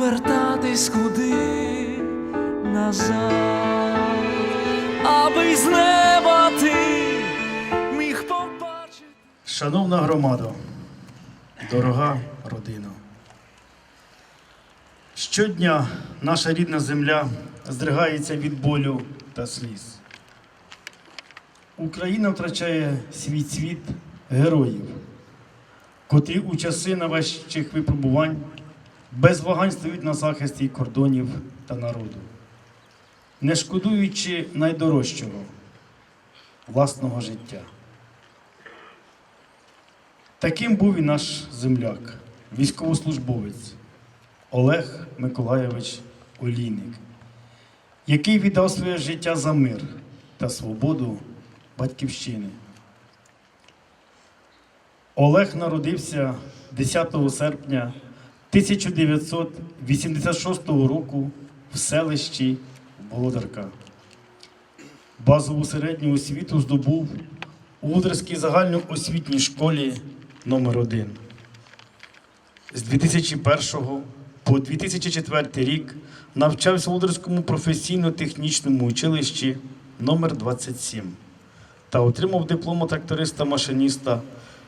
повертатись куди назад, аби з неба ти міг побачити. Шановна громада, дорога родина. Щодня наша рідна земля здригається від болю та сліз. Україна втрачає свій цвіт героїв, котрі у часи найважчих випробувань без вагань стають на захисті кордонів та народу, не шкодуючи найдорожчого власного життя. Таким був і наш земляк, військовослужбовець Олег Миколайович Олійник, який віддав своє життя за мир та свободу батьківщини. Олег народився 10 серпня 1986 року в селищі Володарка. Базову середню освіту здобув у Лударській загальноосвітній школі номер 1 З 2001 по 2004 рік навчався в Лударському професійно-технічному училищі номер 27 та отримав диплом тракториста-машиніста,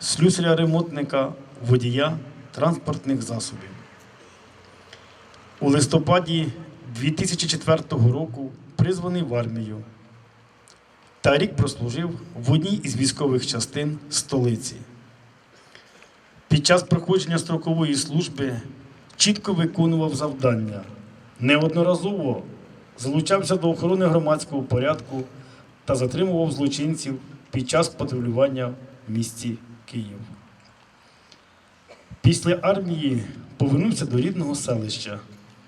слюсаря-ремонтника, водія транспортних засобів. У листопаді 2004 року призваний в армію та рік прослужив в одній із військових частин столиці. Під час проходження строкової служби чітко виконував завдання, неодноразово залучався до охорони громадського порядку та затримував злочинців під час патрулювання в місті Київ. Після армії повернувся до рідного селища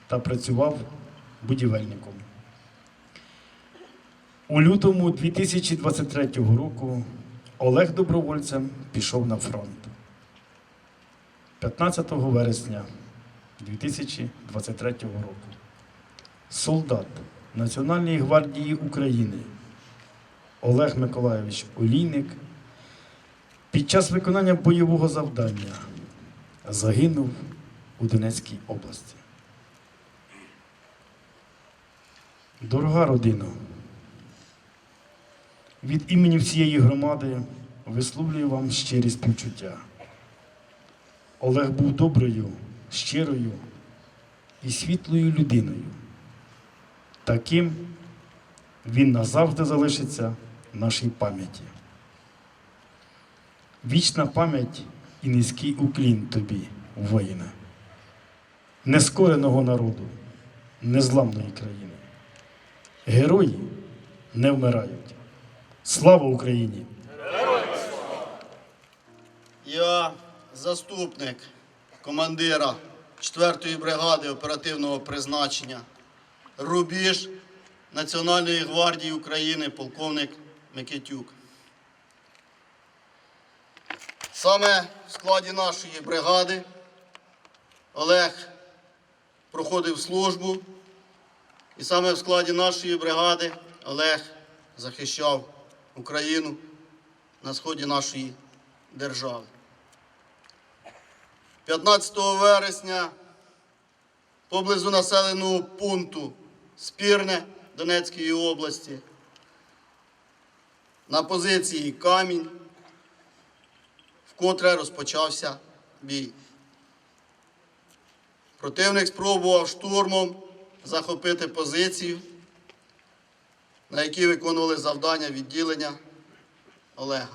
та працював будівельником. У лютому 2023 року Олег добровольцем пішов на фронт. 15 вересня 2023 року солдат Національної гвардії України Олег Миколайович Олійник під час виконання бойового завдання загинув у Донецькій області. Дорога родина, від імені всієї громади висловлюю вам щирі співчуття. Олег був доброю, щирою і світлою людиною. Таким він назавжди залишиться в нашій пам'яті. Вічна пам'ять і низький уклін тобі, воїне, нескореного народу, незламної країни. Герої не вмирають. Слава Україні! Я заступник командира 4-ї бригади оперативного призначення Рубіж Національної гвардії України, полковник Микитюк. Саме в складі нашої бригади Олег проходив службу, і саме в складі нашої бригади Олег захищав Україну на сході нашої держави. 15 вересня поблизу населеного пункту Спірне Донецької області на позиції Камінь вкотре розпочався бій. Противник спробував штурмом захопити позицію, на якій виконували завдання відділення Олега.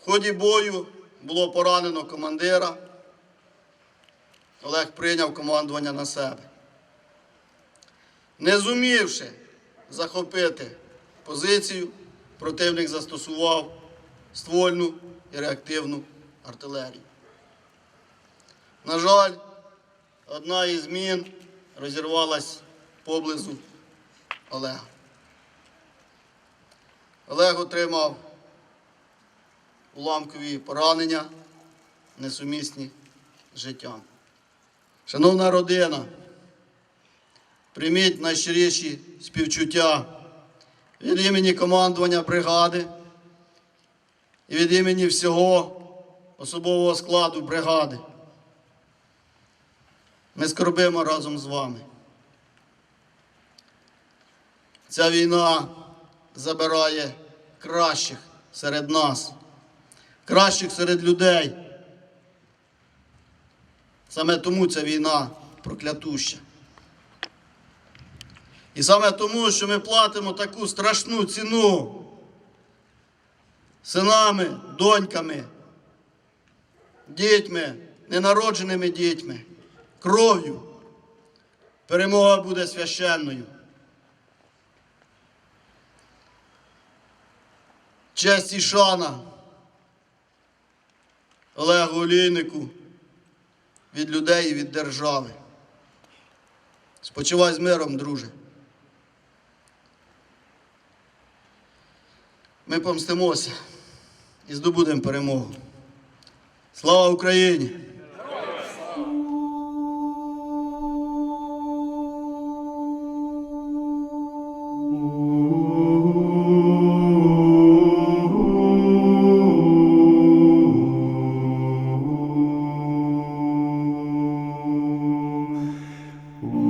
В ході бою було поранено командира. Олег прийняв командування на себе. Не зумівши захопити позицію, противник застосував ствольну і реактивну артилерію. На жаль, одна із мін розірвалась поблизу Олега. Олег отримав уламкові поранення, несумісні з життям. Шановна родина, прийміть найщиріші співчуття від імені командування бригади і від імені всього особового складу бригади. Ми скорбимо разом з вами. Ця війна забирає кращих серед нас кращих серед людей. Саме тому ця війна проклятуща. І саме тому, що ми платимо таку страшну ціну синами, доньками, дітьми, ненародженими дітьми, кров'ю, перемога буде священною. Честь і шана. Олегу Олійнику від людей і від держави. Спочивай з миром, друже. Ми помстимося і здобудемо перемогу. Слава Україні! Ей,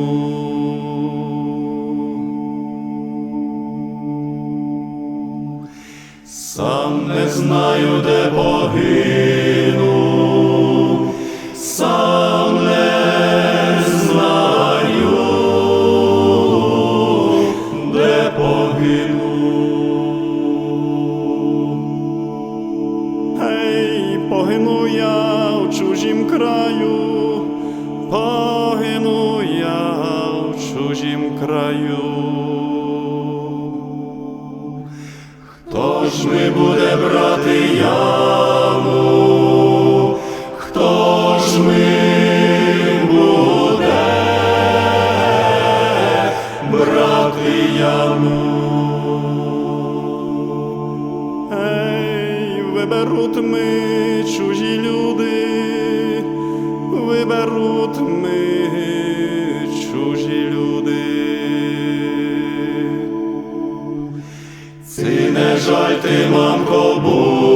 Знаю, де погину, не жаль мамко, будь.